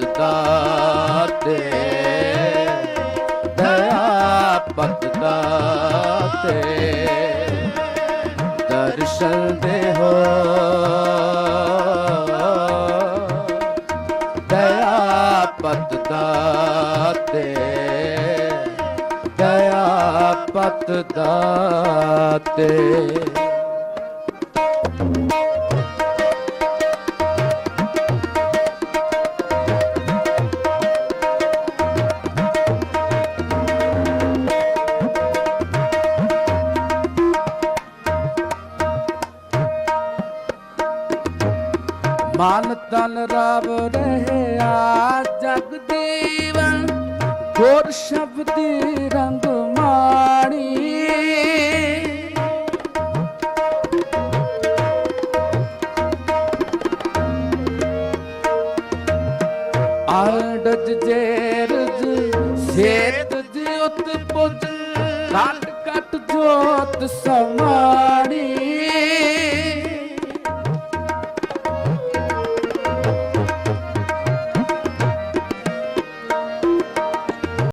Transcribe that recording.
ਨਾਥ ਦਾਤੇ ਦਇਆ ਪਤ ਦਾਤੇ। ਹੋ ਦਇਆ ਪਤ ਦਾਤੇ। ਦਇਆ ਦਾਤੇ। ਮਨ ਤਨ ਰਵ ਰਹਿਆ ਜਗ ਦੀਵਨ ਗੁਰ ਸ਼ਬਦੀ ਰੰਗ ਮਾਣੀ। ਆਰਡਜ ਜੇਰਜ ਸੇਤ ਜੀ ਉਤ ਕੱਟ ਕੱਟ ਜੋਤ ਸਮਾਣੀ